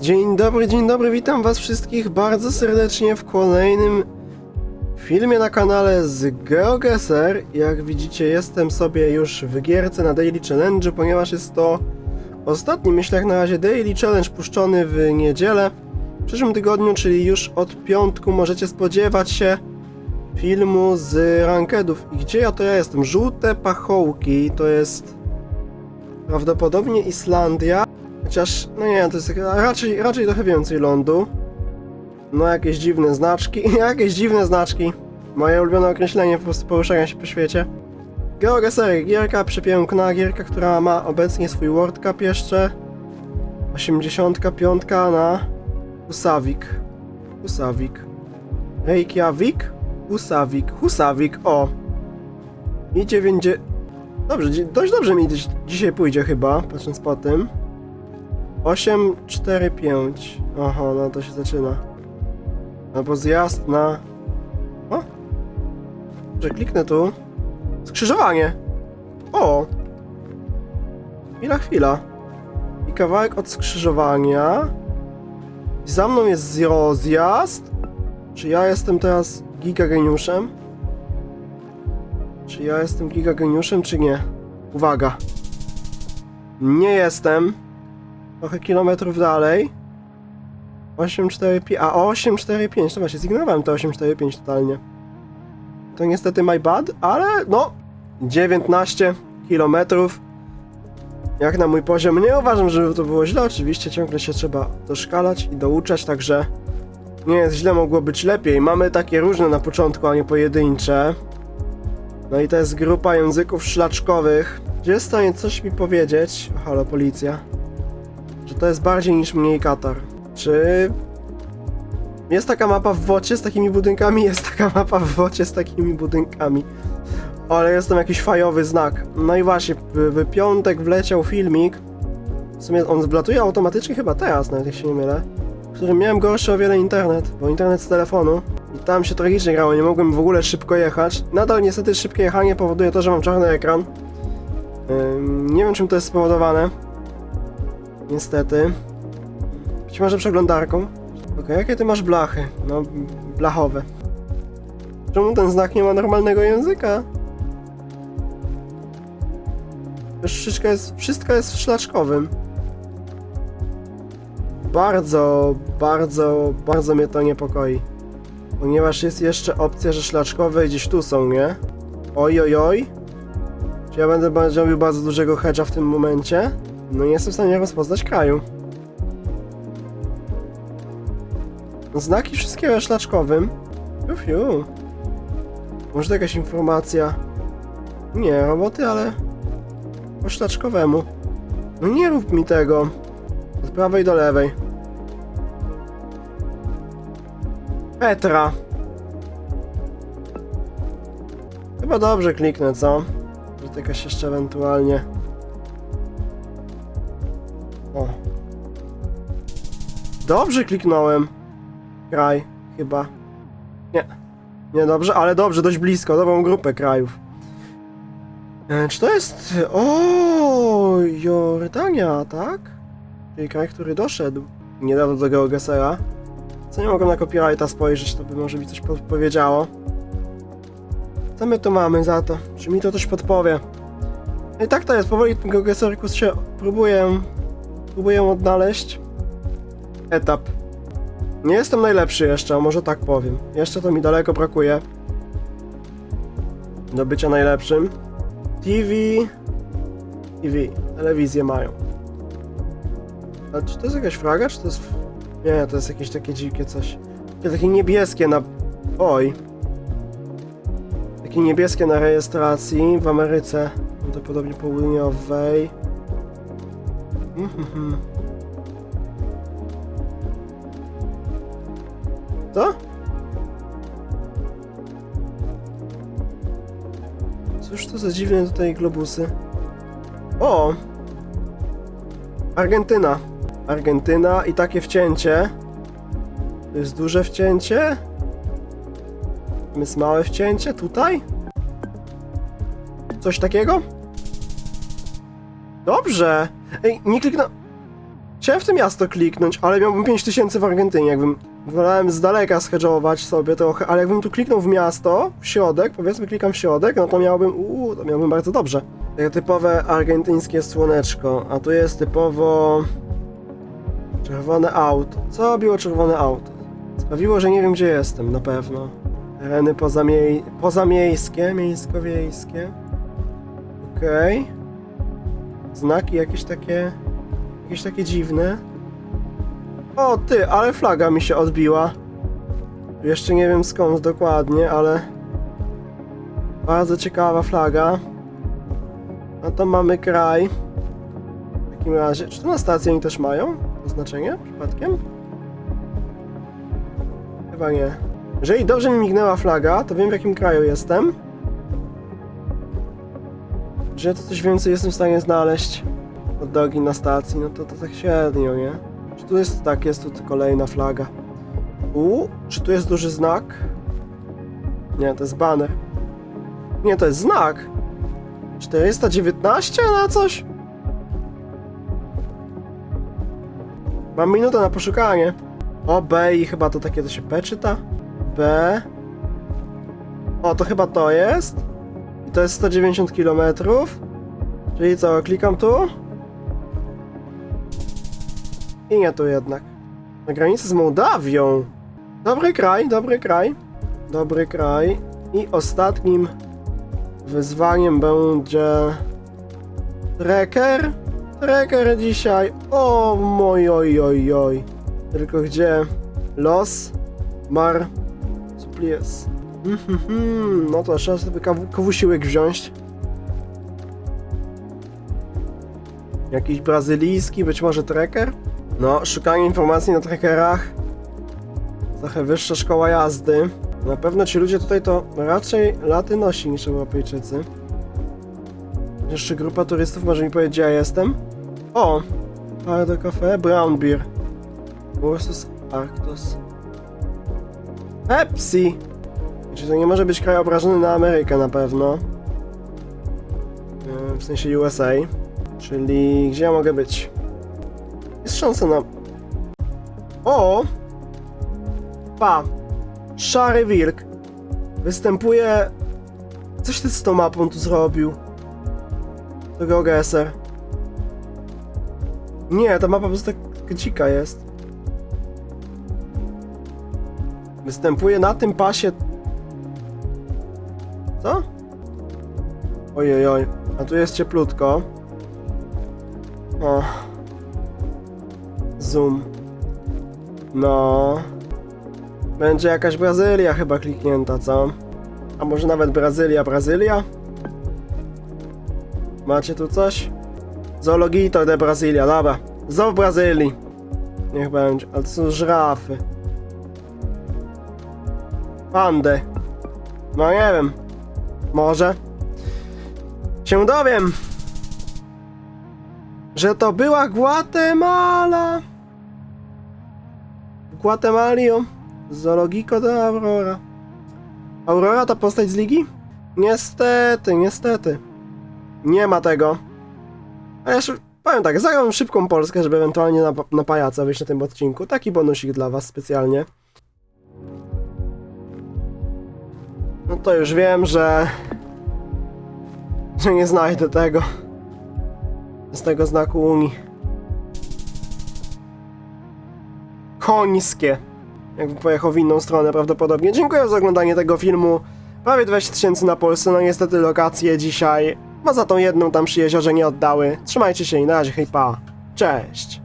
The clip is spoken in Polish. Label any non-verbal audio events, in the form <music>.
Dzień dobry, dzień dobry, witam was wszystkich bardzo serdecznie w kolejnym filmie na kanale z GeoGuessr. Jak widzicie jestem sobie już w gierce na Daily Challenge, ponieważ jest to ostatni, myślę jak na razie, Daily Challenge puszczony w niedzielę. W przyszłym tygodniu, czyli już od piątku możecie spodziewać się filmu z rankedów. I gdzie ja to ja jestem? Żółte pachołki, to jest prawdopodobnie Islandia. Chociaż, no nie, to jest raczej, raczej trochę więcej lądu. No jakieś dziwne znaczki, <laughs> jakieś dziwne znaczki. Moje ulubione określenie po prostu poruszania się po świecie. Geogesery, gierka przepiękna, gierka, która ma obecnie swój World Cup jeszcze. 85 na Husavik. Husavik. Reykjavik? Husavik. Husavik, o. I 90... Dobrze, dość dobrze mi dzisiaj pójdzie chyba, patrząc po tym. 8, 4, 5. Aha, no to się zaczyna. Albo zjazd na... O! Że kliknę tu. Skrzyżowanie! O! Chwila, chwila. I kawałek od skrzyżowania. I za mną jest rozjazd. Czy ja jestem teraz gigageniuszem? Czy ja jestem gigageniuszem, czy nie? Uwaga. Nie jestem trochę kilometrów dalej. 845, a 845, to właśnie, zignorowałem to 845 totalnie. To niestety my bad, ale no, 19 kilometrów. Jak na mój poziom, nie uważam, żeby to było źle, oczywiście ciągle się trzeba doszkalać i douczać, także nie jest źle, mogło być lepiej. Mamy takie różne na początku, a nie pojedyncze. No i to jest grupa języków szlaczkowych. Czy jest stanie coś mi powiedzieć? O, halo, policja że to jest bardziej niż mniej Katar. Czy jest taka mapa w wocie z takimi budynkami? <laughs> Jest taka mapa w wocie z takimi budynkami. Ale jest tam jakiś fajowy znak. No i właśnie, w, w piątek wleciał filmik. W sumie on wlatuje automatycznie chyba teraz, nawet jak się nie mylę. W którym miałem gorszy o wiele internet, bo internet z telefonu. I tam się tragicznie grało, nie mogłem w ogóle szybko jechać. Nadal niestety szybkie jechanie powoduje to, że mam czarny ekran. Nie wiem czym to jest spowodowane. Niestety. Być może przeglądarką. Okej, jakie ty masz blachy? No, blachowe. Czemu ten znak nie ma normalnego języka? Wszystko jest, wszystko jest w szlaczkowym. Bardzo, bardzo, bardzo mnie to niepokoi. Ponieważ jest jeszcze opcja, że szlaczkowe gdzieś tu są, nie? Oj, oj, oj. Czy ja będę robił bardzo dużego hedge'a w tym momencie? No nie jestem w stanie rozpoznać kraju. Znaki wszystkiego szlaczkowym. Fiu, fiu. Może to jakaś informacja. Nie, roboty, ale po szlaczkowemu. No nie rób mi tego. Od prawej do lewej. Petra. Chyba dobrze kliknę, co? Że jakaś jeszcze ewentualnie. O. Dobrze kliknąłem. Kraj, chyba. Nie. Nie dobrze, ale dobrze, dość blisko, dobrą grupę krajów. E, czy to jest... O, Jordania, tak? Czyli kraj, który doszedł niedawno do Geogesera. Co nie mogłem na copyrighta spojrzeć, to by może mi coś podpowiedziało. Co my tu mamy za to? Czy mi to coś podpowie? No I tak to jest, powoli ten Geogeserkus się próbuję próbuję odnaleźć etap. Nie jestem najlepszy jeszcze, a może tak powiem. Jeszcze to mi daleko brakuje do bycia najlepszym. TV... TV. Telewizję mają. A czy to jest jakaś fraga, czy to jest... Nie, to jest jakieś takie dzikie coś. Takie niebieskie na... Oj. Takie niebieskie na rejestracji w Ameryce. Prawdopodobnie południowej. Co? Cóż to za dziwne tutaj globusy? O! Argentyna. Argentyna i takie wcięcie. To jest duże wcięcie? To jest małe wcięcie tutaj? Coś takiego? Dobrze! Ej, nie kliknę... Chciałem w to miasto kliknąć, ale miałbym 5000 w Argentynie, jakbym... Wolałem z daleka schedżować sobie trochę, ale jakbym tu kliknął w miasto, w środek, powiedzmy klikam w środek, no to miałbym, uuu, to miałbym bardzo dobrze. Takie typowe argentyńskie słoneczko, a tu jest typowo... Czerwone auto. Co robiło czerwone auto? Sprawiło, że nie wiem gdzie jestem, na pewno. Tereny pozamiej... pozamiejskie, miejsko-wiejskie. Okej. Znaki jakieś takie... Jakieś takie dziwne. O ty, ale flaga mi się odbiła. Jeszcze nie wiem skąd dokładnie, ale... Bardzo ciekawa flaga. A to mamy kraj. W takim razie, czy to na stacji oni też mają oznaczenie przypadkiem? Chyba nie. Jeżeli dobrze mi mignęła flaga, to wiem w jakim kraju jestem. Że to coś więcej jestem w stanie znaleźć od drogi na stacji, no to to tak średnio, nie? Czy tu jest, tak, jest tu kolejna flaga. U, czy tu jest duży znak? Nie, to jest banner. Nie, to jest znak. 419 na coś? Mam minutę na poszukanie. O, B i chyba to takie to się P czyta? B. O, to chyba to jest. I to jest 190 km. Czyli co, klikam tu? I nie tu jednak. Na granicy z Mołdawią. Dobry kraj, dobry kraj. Dobry kraj. I ostatnim wyzwaniem będzie... Trekker? Trekker dzisiaj. O moj oj oj oj. Tylko gdzie? Los? Mar? Mhm, no to trzeba sobie kaw- kawusiłek wziąć. Jakiś brazylijski, być może trekker? No, szukanie informacji na trekkerach. Trochę wyższa szkoła jazdy. Na pewno ci ludzie tutaj to raczej laty nosi niż Europejczycy. Jeszcze grupa turystów może mi powiedzieć, gdzie ja jestem. O! Pardo Cafe, Brown Beer. Ursus Arctos. Pepsi! Czyli to nie może być kraj obrażony na Amerykę na pewno. E, W sensie USA. Czyli gdzie ja mogę być? Jest szansa na... O! Pa! Szary wilk. Występuje... Coś ty z tą mapą tu zrobił. To geogeser. Nie, ta mapa po prostu tak dzika jest. Występuje na tym pasie... Co? Ojej, oj. A tu jest cieplutko. O. Zoom. No. Będzie jakaś Brazylia chyba kliknięta, co? A może nawet Brazylia, Brazylia? Macie tu coś? Zoologito de Brazylia, dobra. Zoo w Brazylii. Niech będzie. Ale to są żrafy. Pandy. No nie wiem. Może. Się dowiem. Że to była Guatemala. Guatemalio. Zoologico de Aurora. Aurora to postać z ligi? Niestety, niestety. Nie ma tego. A jeszcze powiem tak, zagram szybką Polskę, żeby ewentualnie na, na pajaca wyjść na tym odcinku. Taki bonusik dla was specjalnie. No to już wiem, że... że nie znajdę tego. Z tego znaku Unii. Końskie. Jakby pojechał w inną stronę prawdopodobnie. Dziękuję za oglądanie tego filmu. Prawie 20 tysięcy na Polsce, no niestety lokacje dzisiaj, bo za tą jedną tam przy jeziorze nie oddały. Trzymajcie się i na razie, hej pa. Cześć.